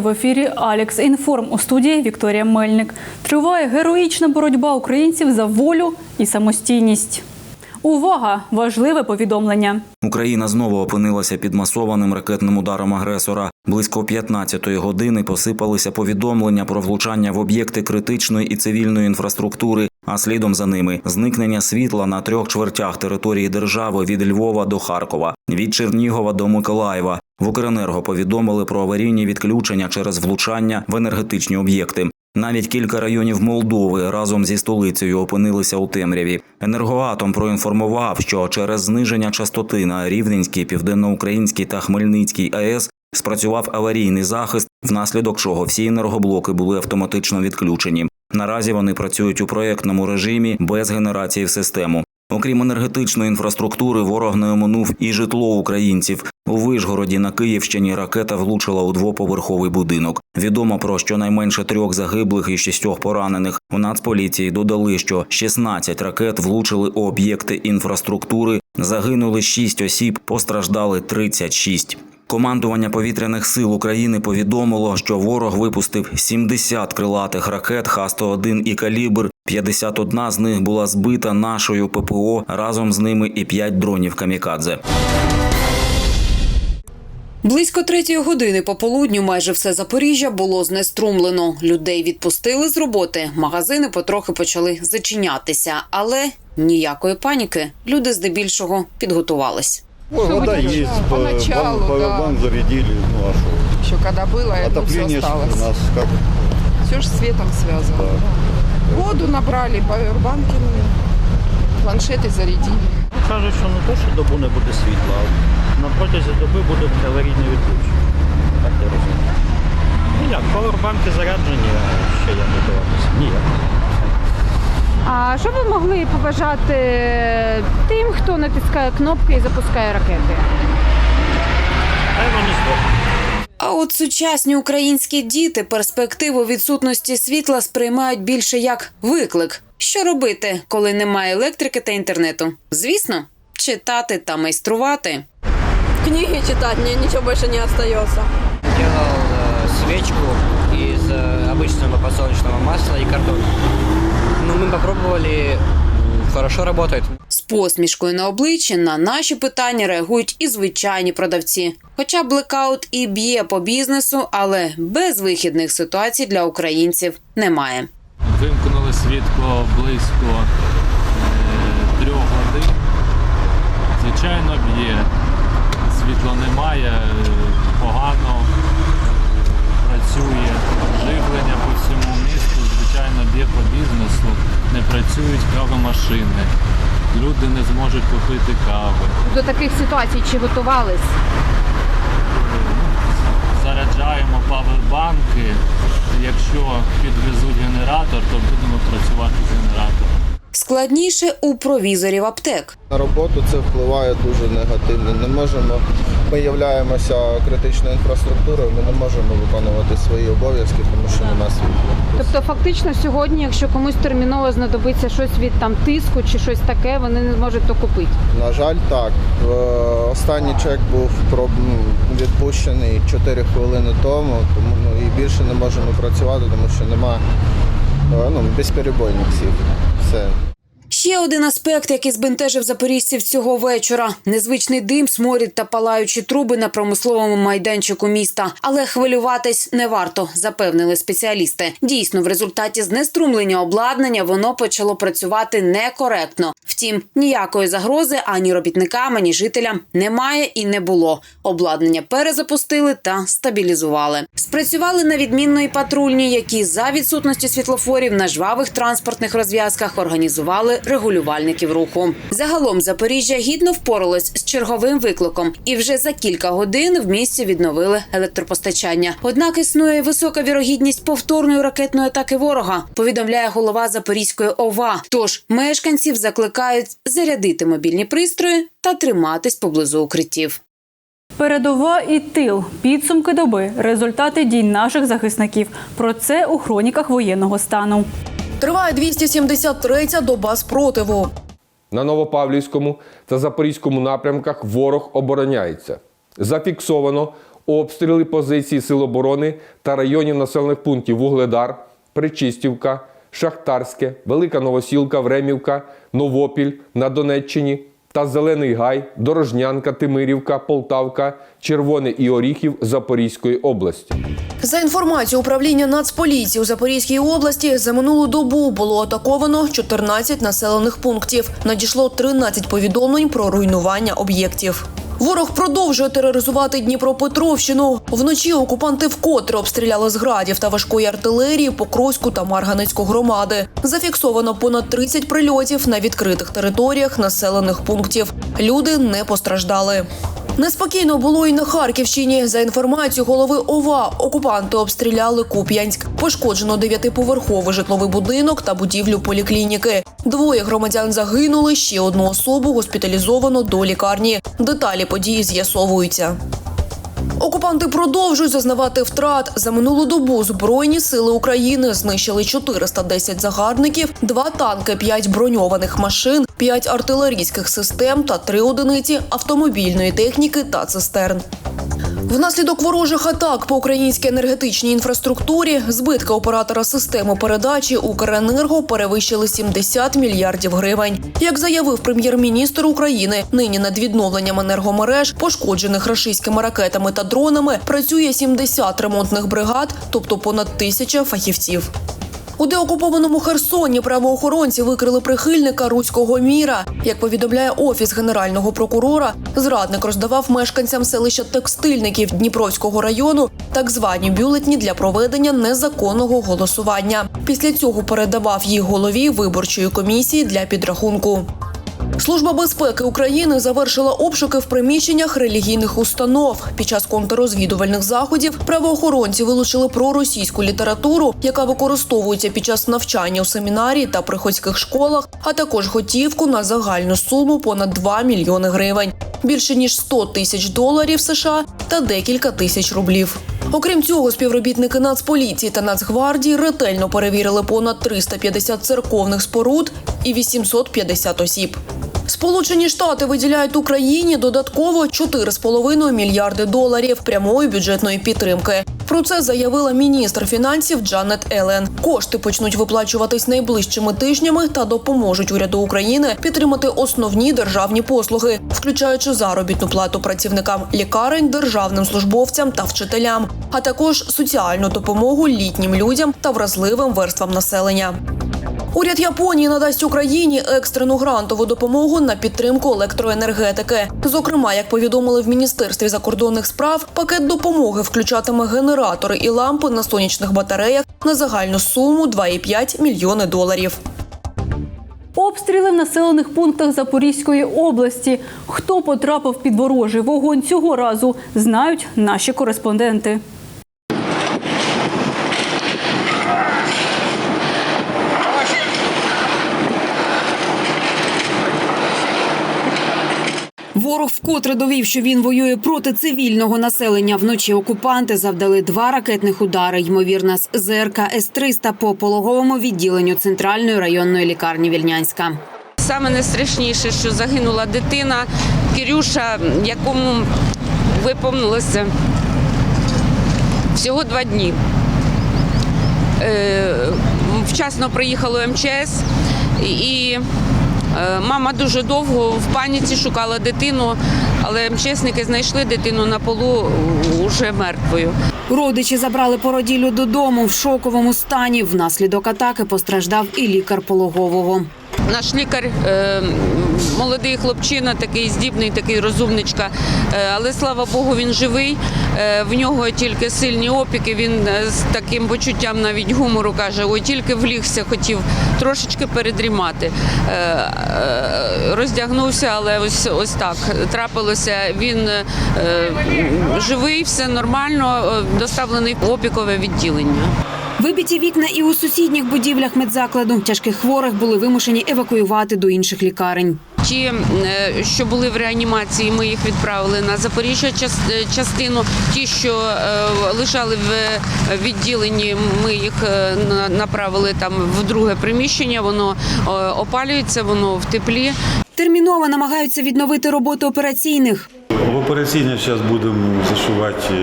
В ефірі Алекс Інформ у студії Вікторія Мельник. Триває героїчна боротьба українців за волю і самостійність. Увага! Важливе повідомлення. Україна знову опинилася під масованим ракетним ударом агресора. Близько 15-ї години посипалися повідомлення про влучання в об'єкти критичної і цивільної інфраструктури, а слідом за ними зникнення світла на трьох чвертях території держави від Львова до Харкова, від Чернігова до Миколаєва. В Укренерго повідомили про аварійні відключення через влучання в енергетичні об'єкти. Навіть кілька районів Молдови разом зі столицею опинилися у темряві. Енергоатом проінформував, що через зниження частоти на Рівненській, Південноукраїнській та Хмельницькій АЕС спрацював аварійний захист, внаслідок чого всі енергоблоки були автоматично відключені. Наразі вони працюють у проєктному режимі без генерації в систему. Окрім енергетичної інфраструктури, ворог не оминув і житло українців. У Вишгороді на Київщині ракета влучила у двоповерховий будинок. Відомо про щонайменше трьох загиблих і шістьох поранених. У Нацполіції додали, що 16 ракет влучили у об'єкти інфраструктури. Загинули 6 осіб, постраждали 36. Командування повітряних сил України повідомило, що ворог випустив 70 крилатих ракет Х-101 і калібр. 51 з них була збита нашою ППО. Разом з ними і 5 дронів камікадзе. Близько третьої години пополудню майже все Запоріжжя було знеструмлено. Людей відпустили з роботи, магазини потрохи почали зачинятися, але ніякої паніки. Люди здебільшого підготувались. Ой, вода есть, по- Поначалу, пов- да. powerbank зарядили, ну а что? Еще когда было, это все осталось. у нас как Все же с светом связано. да. Воду набрали, павербанки, ну, планшети зарядили. Кажуть, що не то, що добу не буде світла, а на протязі доби буде аварійне відключення. Так я розумію. Ну як, павербанки заряджені, а ще я не дивитися. Ніяк. А що ви могли побажати тим, хто натискає кнопки і запускає ракети? Хай вони здохнуть. А от сучасні українські діти перспективу відсутності світла сприймають більше як виклик. Що робити, коли немає електрики та інтернету? Звісно, читати та майструвати. книги читать, мне ничего больше не остается. делал э, свечку из э, обычного подсолнечного масла и картона. Ну, мы попробовали, хорошо работает. З посмішкою на обличчі на наші питання реагують і звичайні продавці. Хоча блекаут і б'є по бізнесу, але безвихідних ситуацій для українців немає. Вимкнули світло близько е, трьох годин. Звичайно, б'є. Світла немає, е, погано е, працює живлення по всьому місту. Звичайно, б'є по бізнесу, не працюють кавомашини. Люди не зможуть купити кави. До таких ситуацій чи готувались? Заряджаємо павербанки. Якщо підвезуть генератор, то будемо працювати з генератором. Складніше у провізорів аптек. На роботу це впливає дуже негативно. Не можемо, ми являємося критичною інфраструктурою, ми не можемо виконувати свої обов'язки, тому що немає світла. Тобто, фактично, сьогодні, якщо комусь терміново знадобиться щось від там тиску чи щось таке, вони не зможуть то купити. На жаль, так. Е, Останній чек був про- ну, відпущений 4 хвилини тому, тому ну, і більше не можемо працювати, тому що немає ну, безперебойних всіх. Все. Ще один аспект, який збентежив запоріжців цього вечора: незвичний дим, сморід та палаючі труби на промисловому майданчику міста. Але хвилюватись не варто, запевнили спеціалісти. Дійсно, в результаті знеструмлення обладнання воно почало працювати некоректно. Втім, ніякої загрози ані робітникам, ані жителям немає і не було. Обладнання перезапустили та стабілізували. Спрацювали на відмінної патрульні, які за відсутності світлофорів на жвавих транспортних розв'язках організували регулювальників руху. Загалом Запоріжжя гідно впоралось з черговим викликом, і вже за кілька годин в місті відновили електропостачання. Однак існує висока вірогідність повторної ракетної атаки ворога. Повідомляє голова Запорізької ОВА. Тож мешканців закликають зарядити мобільні пристрої та триматись поблизу укриттів. Передова і тил, підсумки доби, результати дій наших захисників. Про це у хроніках воєнного стану. Триває 273-я доба спротиву. На Новопавлівському та Запорізькому напрямках ворог обороняється. Зафіксовано обстріли позицій Сил оборони та районів населених пунктів Вугледар, Причистівка, Шахтарське, Велика Новосілка, Времівка, Новопіль на Донеччині та Зелений Гай, Дорожнянка, Тимирівка, Полтавка, Червоне і Оріхів Запорізької області. За інформацією управління Нацполіції у Запорізькій області за минулу добу було атаковано 14 населених пунктів. Надійшло 13 повідомлень про руйнування об'єктів. Ворог продовжує тероризувати Дніпропетровщину. Вночі окупанти вкотре обстріляли з градів та важкої артилерії Покровську та Марганецьку громади. Зафіксовано понад 30 прильотів на відкритих територіях населених пунктів. Люди не постраждали. Неспокійно було і на Харківщині. За інформацією голови ОВА, окупанти обстріляли Куп'янськ. Пошкоджено дев'ятиповерховий житловий будинок та будівлю поліклініки. Двоє громадян загинули. Ще одну особу госпіталізовано до лікарні. Деталі події з'ясовуються. Окупанти продовжують зазнавати втрат. За минулу добу Збройні сили України знищили 410 загарбників, два танки, 5 броньованих машин, 5 артилерійських систем та 3 одиниці автомобільної техніки та цистерн. Внаслідок ворожих атак по українській енергетичній інфраструктурі збитки оператора системи передачі Укренерго перевищили 70 мільярдів гривень. Як заявив прем'єр-міністр України, нині над відновленням енергомереж, пошкоджених рашистськими ракетами та дронами, працює 70 ремонтних бригад, тобто понад тисяча фахівців. У деокупованому Херсоні правоохоронці викрили прихильника руського міра. Як повідомляє офіс генерального прокурора, зрадник роздавав мешканцям селища текстильників Дніпровського району так звані бюлетні для проведення незаконного голосування. Після цього передавав їх голові виборчої комісії для підрахунку. Служба безпеки України завершила обшуки в приміщеннях релігійних установ. Під час контррозвідувальних заходів правоохоронці вилучили проросійську літературу, яка використовується під час навчання у семінарії та приходських школах, а також готівку на загальну суму понад 2 мільйони гривень, більше ніж 100 тисяч доларів США та декілька тисяч рублів. Окрім цього, співробітники Нацполіції та Нацгвардії ретельно перевірили понад 350 церковних споруд і 850 осіб. Сполучені Штати виділяють Україні додатково 4,5 мільярди доларів прямої бюджетної підтримки. Про це заявила міністр фінансів Джанет Елен. Кошти почнуть виплачуватись найближчими тижнями та допоможуть уряду України підтримати основні державні послуги, включаючи заробітну плату працівникам лікарень, державним службовцям та вчителям, а також соціальну допомогу літнім людям та вразливим верствам населення. Уряд Японії надасть Україні екстрену грантову допомогу на підтримку електроенергетики. Зокрема, як повідомили в міністерстві закордонних справ, пакет допомоги включатиме генератори і лампи на сонячних батареях на загальну суму 2,5 мільйони доларів. Обстріли в населених пунктах Запорізької області. Хто потрапив під ворожий вогонь цього разу, знають наші кореспонденти. Ворог вкотре довів, що він воює проти цивільного населення. Вночі окупанти завдали два ракетних удари, ймовірно, з ЗРК С-300 по пологовому відділенню центральної районної лікарні Вільнянська. Саме найстрашніше, що загинула дитина Кирюша, якому виповнилося всього два дні. Е, Вчасно приїхало МЧС і мама дуже довго в паніці шукала дитину, але МЧСники знайшли дитину на полу уже мертвою. Родичі забрали породіллю додому в шоковому стані. Внаслідок атаки постраждав і лікар пологового. Наш лікар, е, молодий хлопчина, такий здібний, такий розумничка, е, але слава Богу, він живий. Е, в нього тільки сильні опіки. Він з таким почуттям навіть гумору каже: ой, тільки влігся, хотів трошечки передрімати. Роздягнувся, але ось ось так трапилося. Він живий, все нормально, доставлений в опікове відділення. Вибиті вікна і у сусідніх будівлях медзакладу. Тяжких хворих були вимушені евакуювати до інших лікарень. Ті, е, що були в реанімації, ми їх відправили на Запоріжжя е, частину. Ті, що е, лежали в відділенні, ми їх направили там в друге приміщення. Воно опалюється, воно в теплі. Терміново намагаються відновити роботу операційних. В операційній зараз будемо зашивати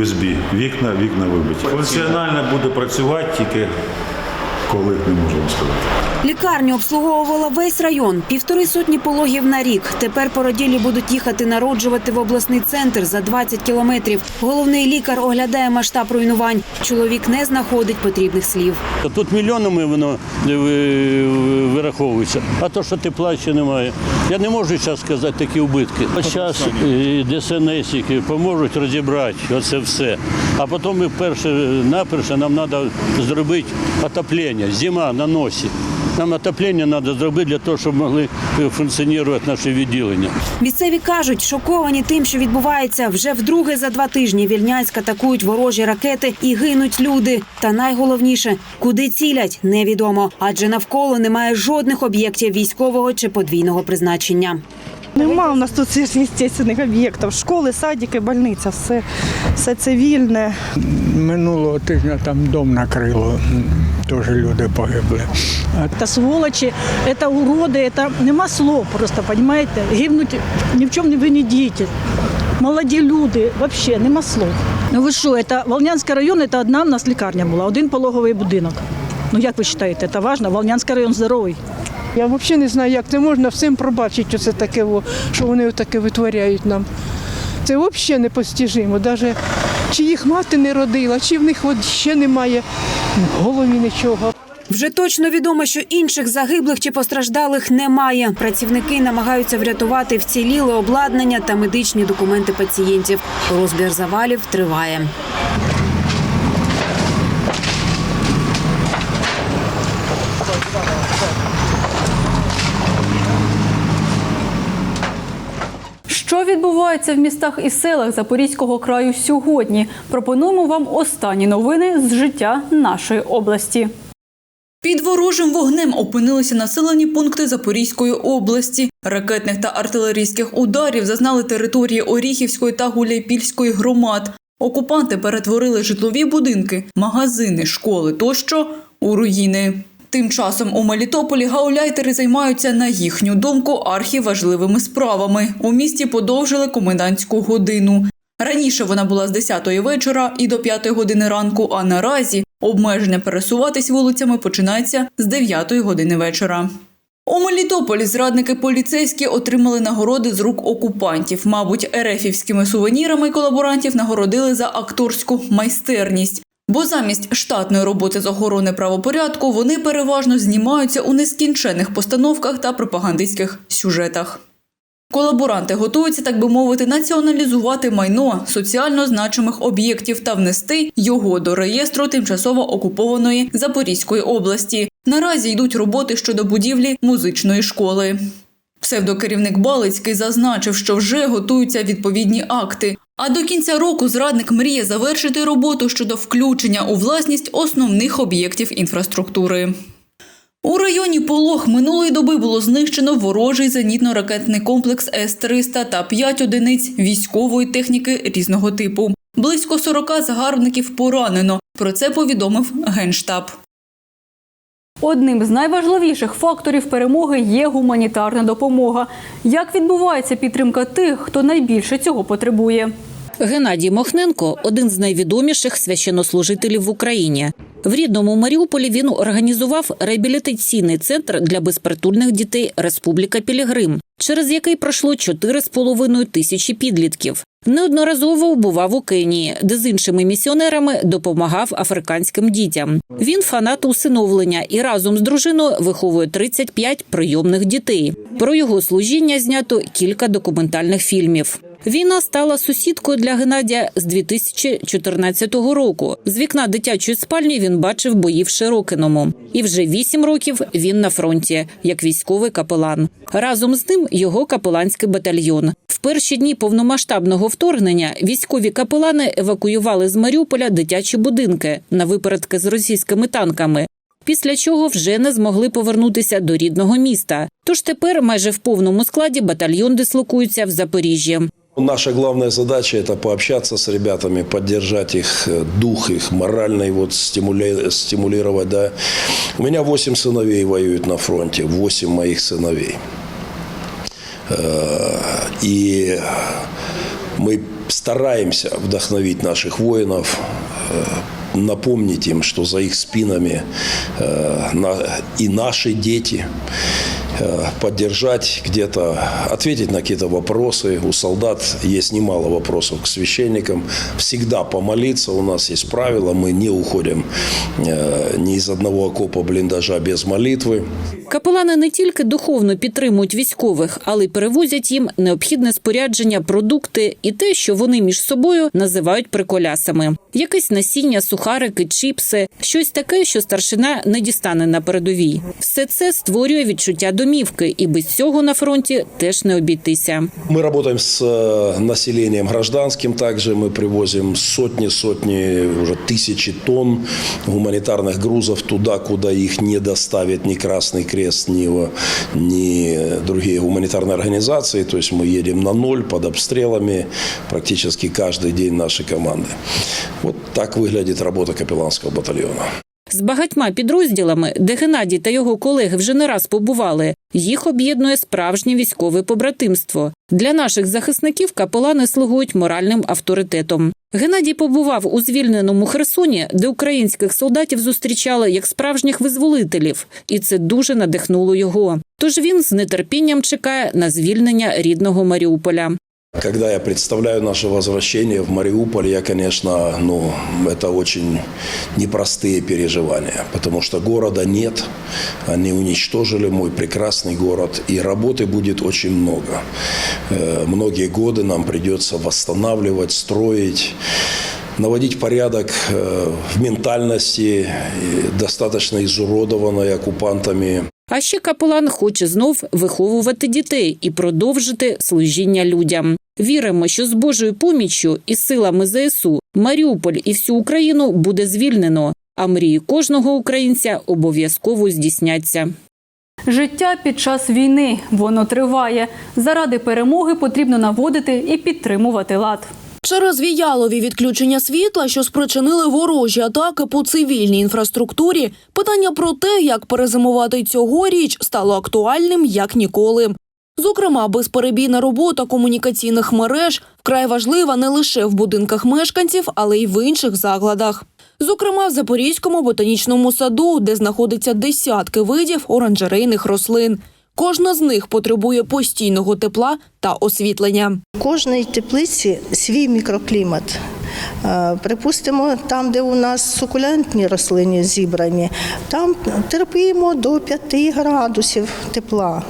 USB. Вікна, вікна вибиті. Функціонально буде працювати тільки коли не можемо сказати. Лікарню обслуговувала весь район, півтори сотні пологів на рік. Тепер породілі будуть їхати народжувати в обласний центр за 20 кілометрів. Головний лікар оглядає масштаб руйнувань. Чоловік не знаходить потрібних слів. Тут мільйонами воно е, вираховується, а то, що тепла ще немає. Я не можу зараз сказати такі убитки. Зараз ДСНСики поможуть розібрати оце все. А потім ми перше наперше нам треба зробити отоплення. Зима на носі. Нам отоплення треба зробити для того, щоб могли е, функціонувати наші відділення. Місцеві кажуть, шоковані тим, що відбувається вже вдруге за два тижні. Вільнянськ атакують ворожі ракети і гинуть люди. Та найголовніше, куди цілять, невідомо, адже навколо немає жодних об'єктів військового чи подвійного призначення. Нема у нас тут естественних об'єктів. Школи, садики, больниця, все, все цивільне. Минулого тижня там дом накрило, теж люди погибли. Та сволочі, це уроди, це нема слов просто, розумієте? Гибнуть ні в чому не винні діти. Молоді люди, взагалі нема слов. Ну ви що, це Волнянський район, це одна в нас лікарня була, один пологовий будинок. Ну як ви вважаєте, це важливо? Волнянський район здоровий. Я взагалі не знаю, як це можна всім пробачити оце таке, що вони таке витворяють нам. Це взагалі непостижимо. Даже чи їх мати не родила, чи в них ще немає в голові нічого. Вже точно відомо, що інших загиблих чи постраждалих немає. Працівники намагаються врятувати вціліле обладнання та медичні документи пацієнтів. Розбір завалів триває. Що відбувається в містах і селах Запорізького краю сьогодні? Пропонуємо вам останні новини з життя нашої області. Під ворожим вогнем опинилися населені пункти Запорізької області. Ракетних та артилерійських ударів зазнали території Оріхівської та Гуляйпільської громад. Окупанти перетворили житлові будинки, магазини, школи тощо у руїни. Тим часом у Мелітополі гауляйтери займаються на їхню думку архіважливими справами. У місті подовжили комендантську годину. Раніше вона була з 10-ї вечора і до 5 години ранку, а наразі обмеження пересуватись вулицями починається з 9-ї години вечора. У Мелітополі зрадники поліцейські отримали нагороди з рук окупантів. Мабуть, ерефівськими сувенірами колаборантів нагородили за акторську майстерність. Бо замість штатної роботи з охорони правопорядку вони переважно знімаються у нескінчених постановках та пропагандистських сюжетах. Колаборанти готуються, так би мовити, націоналізувати майно соціально значимих об'єктів та внести його до реєстру тимчасово окупованої Запорізької області. Наразі йдуть роботи щодо будівлі музичної школи. Псевдокерівник Балицький зазначив, що вже готуються відповідні акти. А до кінця року зрадник мріє завершити роботу щодо включення у власність основних об'єктів інфраструктури. У районі Полог минулої доби було знищено ворожий зенітно-ракетний комплекс С-300 та 5 одиниць військової техніки різного типу. Близько 40 загарбників поранено. Про це повідомив Генштаб. Одним з найважливіших факторів перемоги є гуманітарна допомога. Як відбувається підтримка тих, хто найбільше цього потребує? Геннадій Мохненко один з найвідоміших священнослужителів в Україні. В рідному Маріуполі він організував реабілітаційний центр для безпритульних дітей Республіка Пілігрим, через який пройшло 4,5 тисячі підлітків. Неодноразово бував у Кенії, де з іншими місіонерами допомагав африканським дітям. Він фанат усиновлення і разом з дружиною виховує 35 прийомних дітей. Про його служіння знято кілька документальних фільмів. Війна стала сусідкою для Геннадія з 2014 року. З вікна дитячої спальні він бачив бої в Широкиному. І вже вісім років він на фронті, як військовий капелан. Разом з ним його капеланський батальйон. В перші дні повномасштабного вторгнення військові капелани евакуювали з Маріуполя дитячі будинки на випередки з російськими танками. після чого вже не змогли повернутися до рідного міста. Тож тепер майже в повному складі батальйон дислокується в Запоріжжі. Наша главная задача – это пообщаться с ребятами, поддержать их э, дух, их моральный вот стимули- стимулировать. Да. У меня восемь сыновей воюют на фронте, восемь моих сыновей. Э, И мы стараемся вдохновить наших воинов, э, напомнить им, что за их спинами на- и наши дети, поддержать где-то, ответить на какие-то вопросы. У солдат есть немало вопросов к священникам. Всегда помолиться. У нас есть правило, мы не уходим э, ни из одного окопа блиндажа без молитвы. Капелани не тільки духовно підтримують військових, але й перевозять їм необхідне спорядження, продукти і те, що вони між собою називають приколясами. Якесь насіння, сухарики, чіпси, щось таке, що старшина не дістане на передовій. Все це створює відчуття домівки, і без цього на фронті теж не обійтися. Мы работаем с э, населением гражданским, также мы привозим сотни-сотни, уже тысячи тонн гуманитарных грузов туда, куда их не доставит ни Красный Крест, ни, э, ни другие гуманитарные организации. То есть мы едем на ноль под обстрелами практически каждый день нашей команды. Вот так выглядит работа капелланского батальона. З багатьма підрозділами, де Геннадій та його колеги вже не раз побували, їх об'єднує справжнє військове побратимство. Для наших захисників капелани слугують моральним авторитетом. Геннадій побував у звільненому Херсоні, де українських солдатів зустрічали як справжніх визволителів, і це дуже надихнуло його. Тож він з нетерпінням чекає на звільнення рідного Маріуполя. Когда я представляю наше возвращение в Мариуполь, я, конечно, ну, это очень непростые переживания, потому что города нет, они уничтожили мой прекрасный город, и работы будет очень много. Э, Многие годы нам придется восстанавливать, строить, наводить порядок э, в ментальности, э, достаточно изуродованной оккупантами. А ще капелан хоче знов виховувати дітей і продовжити служіння людям. Віримо, що з Божою поміччю і силами ЗСУ Маріуполь і всю Україну буде звільнено, а мрії кожного українця обов'язково здійсняться. Життя під час війни воно триває. Заради перемоги потрібно наводити і підтримувати лад. Через віялові відключення світла, що спричинили ворожі атаки по цивільній інфраструктурі, питання про те, як перезимувати цьогоріч, стало актуальним як ніколи. Зокрема, безперебійна робота комунікаційних мереж вкрай важлива не лише в будинках мешканців, але й в інших закладах. Зокрема, в Запорізькому ботанічному саду, де знаходиться десятки видів оранжерейних рослин. Кожна з них потребує постійного тепла та освітлення. Кожній теплиці свій мікроклімат. Е, Припустимо, там, де у нас сукулентні рослини зібрані, там терпимо до 5 градусів тепла.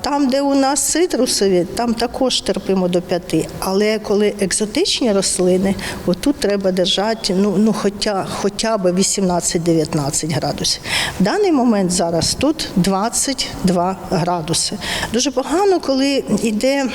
Там, де у нас цитрусові, там також терпимо до 5. Але коли екзотичні рослини, отут треба держати ну, ну, хоча, хоча б 18-19 градусів. В даний момент зараз тут 22 градуси. Дуже погано, коли йде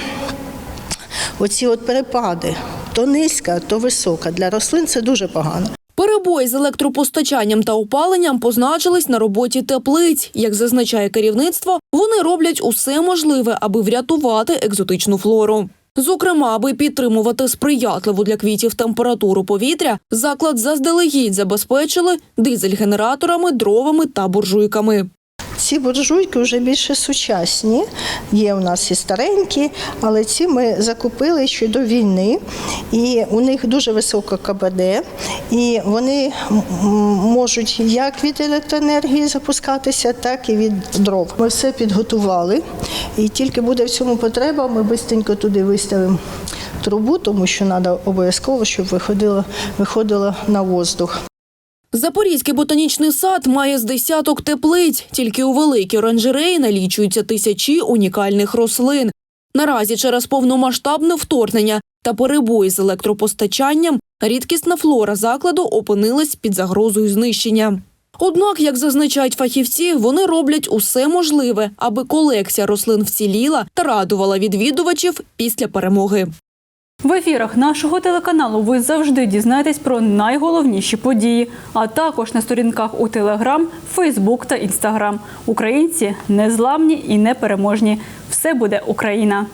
оці от перепади. То низька, то висока. Для рослин це дуже погано. Перебої з електропостачанням та опаленням позначились на роботі теплиць. Як зазначає керівництво, вони роблять усе можливе, аби врятувати екзотичну флору. Зокрема, аби підтримувати сприятливу для квітів температуру повітря, заклад заздалегідь забезпечили дизель-генераторами, дровами та буржуйками. Ці буржуйки вже більше сучасні. Є у нас і старенькі, але ці ми закупили ще до війни. І у них дуже висока КБД, і вони можуть як від електроенергії запускатися, так і від дров. Ми все підготували, і тільки буде в цьому потреба, ми швидко туди виставимо трубу, тому що треба обов'язково, щоб виходило, виходило на воздух. Запорізький ботанічний сад має з десяток теплиць. Тільки у великій оранжереї налічуються тисячі унікальних рослин. Наразі через повномасштабне вторгнення та перебої з електропостачанням рідкісна флора закладу опинилась під загрозою знищення. Однак, як зазначають фахівці, вони роблять усе можливе, аби колекція рослин вціліла та радувала відвідувачів після перемоги. В ефірах нашого телеканалу ви завжди дізнаєтесь про найголовніші події, а також на сторінках у Телеграм, Фейсбук та Інстаграм. Українці незламні і непереможні. Все буде Україна.